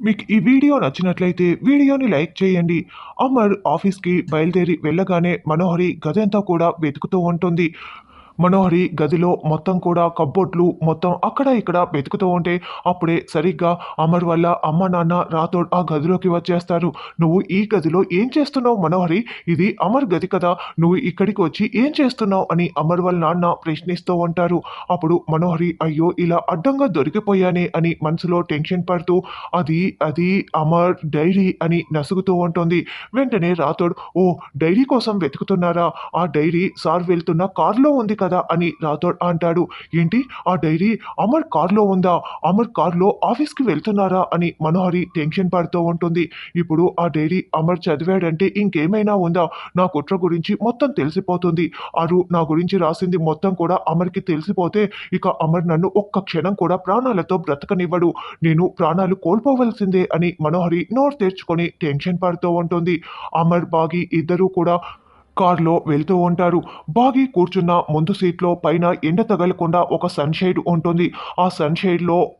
మీకు ఈ వీడియో నచ్చినట్లయితే వీడియోని లైక్ చేయండి. అమర్ ఆఫీస్కి బయలుదేరి వెళ్ళగానే మనోహరి గదంతా కూడా వెతుకుతూ ఉంటుంది. మనోహరి గదిలో మొత్తం కూడా కబ్బోర్డ్లు మొత్తం అక్కడ ఇక్కడ వెతుకుతూ ఉంటే అప్పుడే సరిగ్గా అమర్ వల్ల అమ్మ నాన్న రాథోడ్ ఆ గదిలోకి వచ్చేస్తారు. నువ్వు ఈ గదిలో ఏం చేస్తున్నావు మనోహరి? ఇది అమర్ గది కదా. నువ్వు ఇక్కడికి వచ్చి ఏం చేస్తున్నావు? అని అమర్ వాళ్ళ నాన్న ప్రశ్నిస్తూ ఉంటారు. అప్పుడు మనోహరి అయ్యో ఇలా అడ్డంగా దొరికిపోయానే? అని మనసులో టెన్షన్ పడుతూ అది అది అమర్ డైరీ అని నసుగుతూ ఉంటుంది. వెంటనే రాథోడ్ ఓ డైరీ కోసం వెతుకుతున్నారా? ఆ డైరీ సార్ వెళ్తున్న కారులో ఉంది కదా అని రాథోడ్ అంటాడు. ఏంటి? ఆ డైరీ అమర్ కార్లో ఉందా? అమర్ కార్లో ఆఫీస్కి వెళ్తున్నారా? అని మనోహరి టెన్షన్ పడుతూ ఉంటుంది. ఇప్పుడు ఆ డైరీ అమర్ చదివాడంటే ఇంకేమైనా ఉందా? నా కుట్ర గురించి మొత్తం తెలిసిపోతుంది. అరు నా గురించి రాసింది మొత్తం కూడా అమర్కి తెలిసిపోతే ఇక అమర్ నన్ను ఒక్క క్షణం కూడా ప్రాణాలతో బ్రతకనివ్వడు. నేను ప్రాణాలు కోల్పోవలసిందే అని మనోహరి నోరు తెరుచుకొని టెన్షన్ పడుతూ ఉంటుంది. అమర్ బాగి ఇద్దరూ కూడా కార్లో వెళ్తూ ఉంటారు. బాగి కూర్చున్న ముందు సీట్లో పైన ఎండ తగలకుండా ఒక సన్షైడ్ ఉంటుంది. ఆ సన్షైడ్లో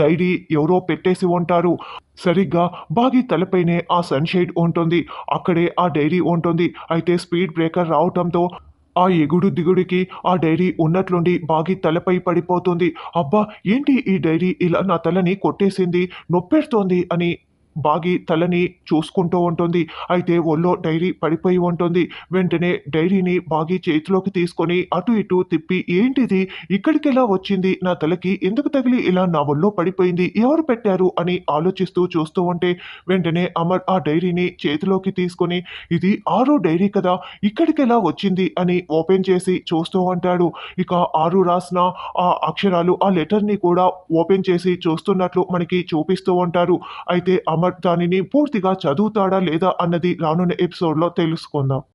డైరీ ఎవరో పెట్టేసి ఉంటారు. సరిగ్గా బాగి తలపైనే ఆ సన్షైడ్ ఉంటుంది. అక్కడే ఆ డైరీ ఉంటుంది. అయితే స్పీడ్ బ్రేకర్ రావటంతో ఆ ఎగుడు దిగుడికి ఆ డైరీ ఉన్నట్లుండి బాగి తలపై పడిపోతుంది. అబ్బా ఏంటి ఈ డైరీ ఇలా నా తలని కొట్టేసింది? నొప్పెడుతోంది అని బాగి తలని చూసుకుంటూ ఉంటుంది. అయితే ఒళ్ళో డైరీ పడిపోయి ఉంటుంది. వెంటనే డైరీని బాగి చేతిలోకి తీసుకొని అటు ఇటు తిప్పి ఏంటిది? ఇక్కడికి ఎలా వచ్చింది? నా తలకి ఎందుకు తగిలి ఇలా నా ఒళ్ళో పడిపోయింది? ఎవరు పెట్టారు? అని ఆలోచిస్తూ చూస్తూ ఉంటే వెంటనే అమర్ ఆ డైరీని చేతిలోకి తీసుకొని ఇది ఆరో డైరీ కదా ఇక్కడికి ఎలా వచ్చింది? అని ఓపెన్ చేసి చూస్తూ ఉంటాడు. ఇక ఆరు రాసిన ఆ అక్షరాలు ఆ లెటర్ని కూడా ఓపెన్ చేసి చూస్తున్నట్లు మనకి చూపిస్తూ ఉంటారు. అయితే అమర్ దానిని పూర్తిగా చదువుతాడా లేదా అన్నది రానున్న ఎపిసోడ్లో తెలుసుకుందాం.